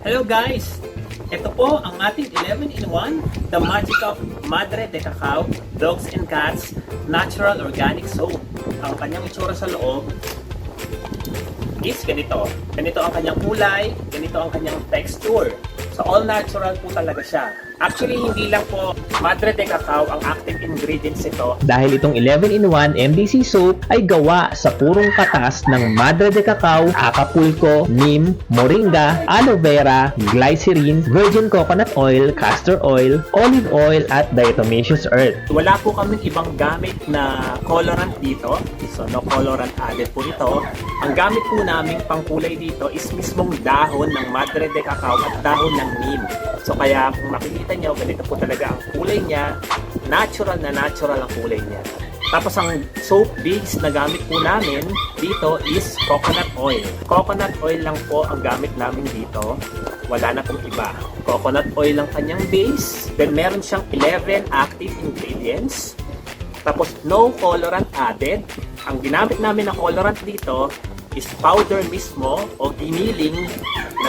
Hello guys! Ito po ang ating 11-in-1, The Magic of Madre de Cacao, Dogs and Cats, Natural Organic Soap. Ang kanyang itsura sa loob is ganito. Ganito ang kanyang kulay, ganito ang kanyang texture. So all natural po talaga siya. Actually, hindi lang po Madre de Cacao ang active ingredients ito. Dahil itong 11-in-1 MDC soap ay gawa sa purong katas ng Madre de Cacao, Acapulco, Neem, Moringa, Aloe Vera, Glycerin, Virgin Coconut Oil, Castor Oil, Olive Oil at Diatomaceous Earth. Wala po kaming ibang gamit na colorant dito. So, no colorant added po ito. Ang gamit po namin pangkulay dito is mismong dahon ng Madre de Cacao at dahon ng neem. So, kaya kung makikita nyo, ganito po talaga ang kulay niya. Natural na natural ang kulay niya. Tapos ang soap base na gamit po namin dito is coconut oil. Coconut oil lang po ang gamit namin dito. Wala na pong iba. Coconut oil lang kanyang base. Then meron siyang 11 active ingredients. Tapos no colorant added. Ang ginamit namin na colorant dito is powder mismo o giniling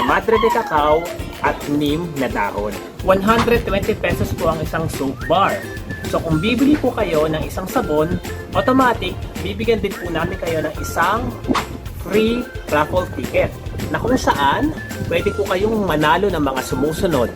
na madre de cacao at neem na dahon. 120 pesos po ang isang soap bar. So kung bibili po kayo ng isang sabon, automatic, bibigyan din po namin kayo ng isang free raffle ticket na kung saan pwede po kayong manalo ng mga sumusunod.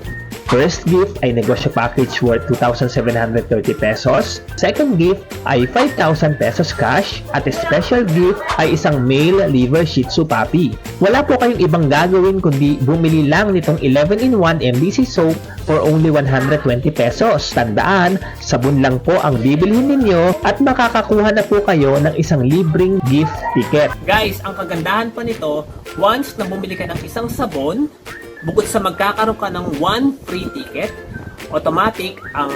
First gift ay negosyo package worth 2,730 pesos. Second gift ay 5,000 pesos cash. At special gift ay isang male liver shih tzu puppy. Wala po kayong ibang gagawin kundi bumili lang nitong 11-in-1 MDC soap for only 120 pesos. Tandaan, sabon lang po ang bibilhin ninyo at makakakuha na po kayo ng isang libreng gift ticket. Guys, ang kagandahan pa nito, once na bumili ka ng isang sabon, bukod sa magkakaroon ka ng one free ticket, automatic ang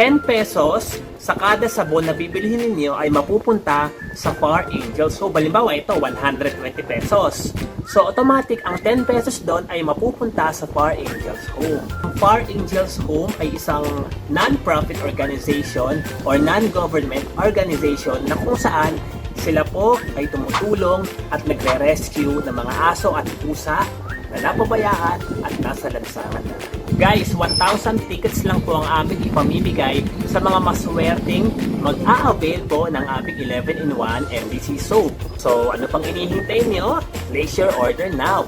10 pesos sa kada sabon na bibilihin ninyo ay mapupunta sa Far Angel. So, balimbawa ito, 120 pesos. So, automatic ang 10 pesos doon ay mapupunta sa Far Angels Home. Ang Far Angels Home ay isang non-profit organization or non-government organization na kung saan sila po ay tumutulong at nagre-rescue ng mga aso at pusa na napabayaan at nasa lansangan na. Guys, 1,000 tickets lang po ang aming ipamimigay sa mga maswerteng mag-a-avail po ng aming 11-in-1 MDC soap. So, ano pang inihintay nyo? Place your order now!